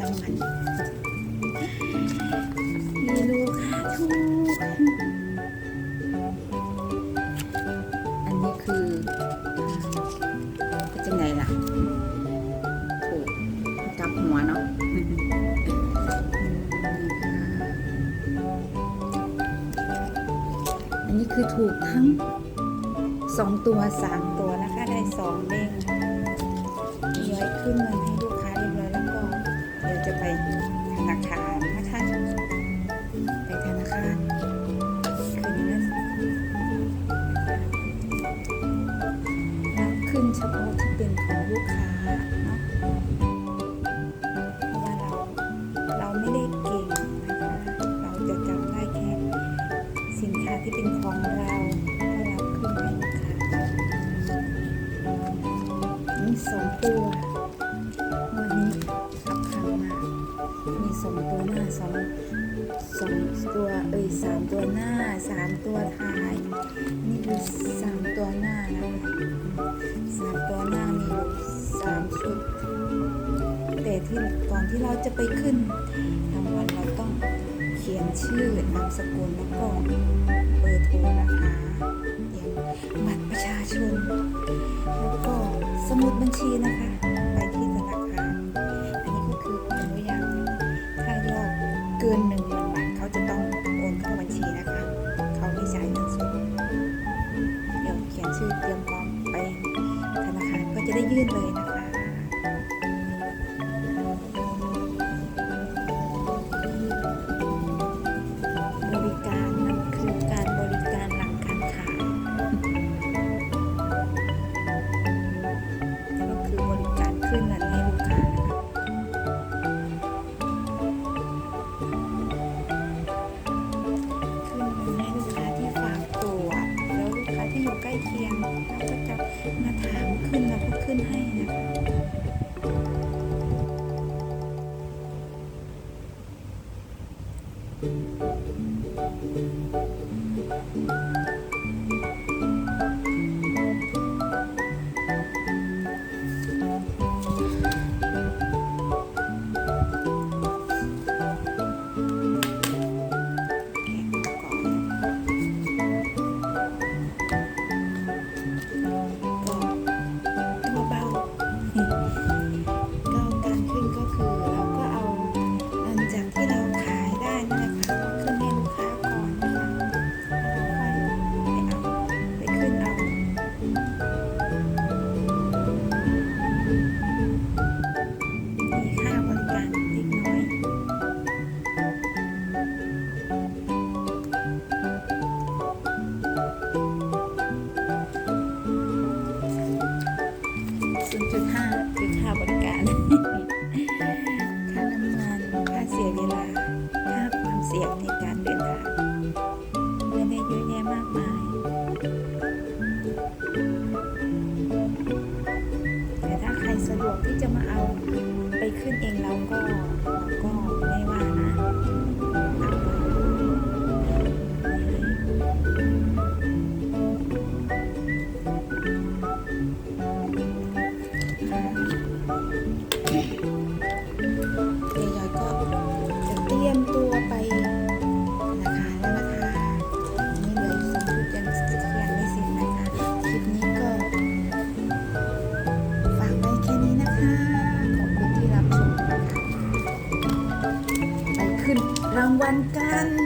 รางวัลมีลูกค้าถูกอันนี้คือเป็นจังไงล่ะถูกกับหัวเนาะอันนี้คือถูกทั้งสองตัวสามตัวนะคะ ได้สองเด้ง ขึ้นเงินให้ลูกค้าเรียบร้อยแล้วก็เดี๋ยวจะไปธนาคารนะคะไปธนาคารคืนเงินรับขึ้นเฉพาะที่เป็นของลูกค้าเนาะเพราะว่าเราเราไม่ได้เก่งนะคะ เราจะจำได้แค่สินค้าที่เป็นของเราก็รับขึ้นให้ลูกค้าสองตัว สองตัวหน้าสองสองตัวเอ้ยสามตัวหน้าสามตัวท้าย นี่คือสามตัวหน้านะคะสามตัวหน้ามีสามชุดแต่ที่ก่อนที่เราจะไปขึ้นรางวัลเราต้องเขียนชื่อนามสกุลแล้วก็เบอร์โทรนะคะเตรียมบัตรประชาชน แล้วก็สมุดบัญชีนะคะ กินหนึ่งมันบาทเขาจะต้องโอนเข้าบัญชีนะคะ เขาไม่จ่ายเงินสดเดี๋ยวเขียนชื่อเตรียมพร้อมไปธนาคารก็จะได้ยื่นเลยนะคะ มาถามขึ้นเราก็ขึ้นให้นะคะ 0.5คือค่าบริการ ค่าน้ำมัน ค่าเสียเวลา ค่าความเสี่ยงในการเดินทางไม่ได้เยอะแยะมากมาย แต่ถ้าใครสะดวกที่จะมาเอาไปขึ้นเองเราก็เราก็ไม่ว่านะ ที่รั